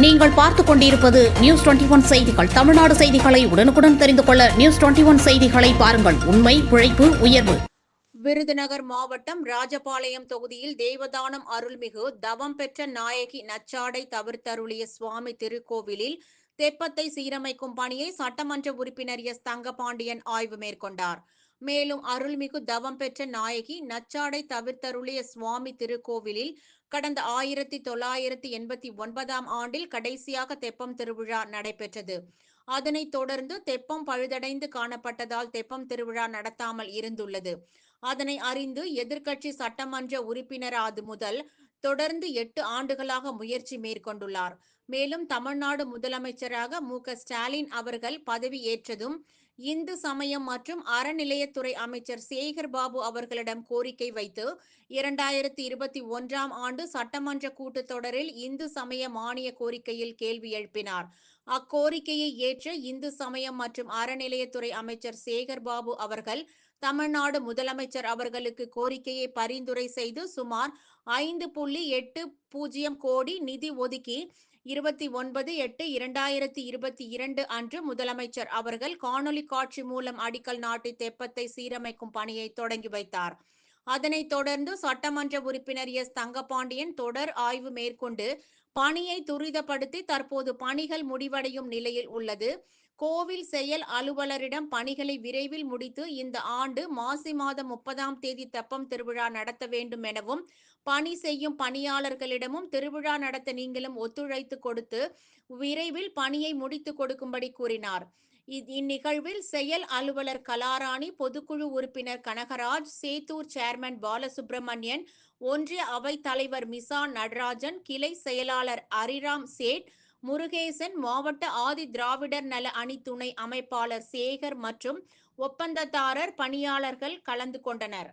நீங்கள் பார்த்துக் கொண்டிருப்பது நியூஸ் டுவெண்டி ஒன் செய்திகள். தமிழ்நாடு செய்திகளை உடனுக்குடன் தெரிந்து கொள்ள நியூஸ் டுவெண்டி ஒன் செய்திகளை பாருங்கள். உண்மை உழைப்பு உயர்வு. விருதுநகர் மாவட்டம் ராஜபாளையம் தொகுதியில் தேவதானம் அருள்மிகு தவம் பெற்ற நாயகி நச்சாடை தவிர்த்தருளிய சுவாமி திருக்கோவிலில் தெப்பத்தை சீரமைக்கும் பணியை சட்டமன்ற உறுப்பினர் எஸ் தங்கபாண்டியன் ஆய்வு மேற்கொண்டார். மேலும் அருள்மிகு தவம் பெற்ற நாயகி நச்சாடை தவிர்த்தருளிய சுவாமி திருக்கோவிலில் கடந்த ஆயிரத்தி தொள்ளாயிரத்தி எண்பத்தி ஒன்பதாம் ஆண்டில் கடைசியாக தெப்பம் திருவிழா நடைபெற்றது. அதனைத் தொடர்ந்து தெப்பம் பழுதடைந்து காணப்பட்டதால் தெப்பம் திருவிழா நடத்தாமல் இருந்துள்ளது. அதனை அறிந்து எதிர்க்கட்சி சட்டமன்ற உறுப்பினராது முதல் தொடர்ந்து எட்டு ஆண்டுகளாக முயற்சி மேற்கொண்டுள்ளார். மேலும் தமிழ்நாடு முதலமைச்சராக மு க ஸ்டாலின் அவர்கள் பதவி ஏற்றதும் இந்து சமயம் மற்றும் அறநிலையத்துறை அமைச்சர் சேகர் பாபு அவர்களிடம் கோரிக்கை வைத்து இரண்டாயிரத்தி இருபத்தி ஒன்றாம் ஆண்டு சட்டமன்ற கூட்டத்தொடரில் இந்து சமய மானிய கோரிக்கையில் கேள்வி எழுப்பினார். அக்கோரிக்கையை ஏற்ற இந்து சமயம் மற்றும் அறநிலையத்துறை அமைச்சர் சேகர் பாபு அவர்கள் தமிழ்நாடு முதலமைச்சர் அவர்களுக்கு கோரிக்கையை பரிந்துரை செய்து சுமார் ஐந்து புள்ளி எட்டு பூஜ்ஜியம் கோடி நிதி ஒதுக்கி இருபத்தி ஒன்பது எட்டு இரண்டாயிரத்தி இருபத்தி இரண்டு அன்று முதலமைச்சர் அவர்கள் காணொலி காட்சி மூலம் அடிக்கல் நாட்டி தெப்பத்தை சீரமைக்கும் பணியை தொடங்கி வைத்தார். அதனைத் தொடர்ந்து சட்டமன்ற உறுப்பினர் எஸ். தங்கபாண்டியன் தொடர் ஆய்வு மேற்கொண்டு பணியை துரிதப்படுத்தி தற்போது பணிகள் முடிவடையும் நிலையில் உள்ளது. கோவில் செயல் அலுவலரிடம் பணிகளை விரைவில் முடித்து இந்த ஆண்டு மாசி மாதம் முப்பதாம் தேதி தெப்பம் திருவிழா நடத்த வேண்டும் எனவும் பணி செய்யும் பணியாளர்களிடமும் திருவிழா நடத்த நீங்களும் ஒத்துழைத்து கொடுத்து விரைவில் பணியை முடித்து கொடுக்கும்படி கூறினார். இந்நிகழ்வில் செயல் அலுவலர் கலாராணி பொதுக்குழு உறுப்பினர் கனகராஜ் சேத்தூர் சேர்மன் பாலசுப்ரமணியன் ஒன்றிய அவைத் தலைவர் மிசா நடராஜன் கிளை செயலாளர் அரிராம் சேட் முருகேசன் மாவட்ட ஆதி திராவிடர் நல அணி துணை அமைப்பாளர் சேகர் மற்றும் ஒப்பந்ததாரர் பணியாளர்கள் கலந்து கொண்டனர்.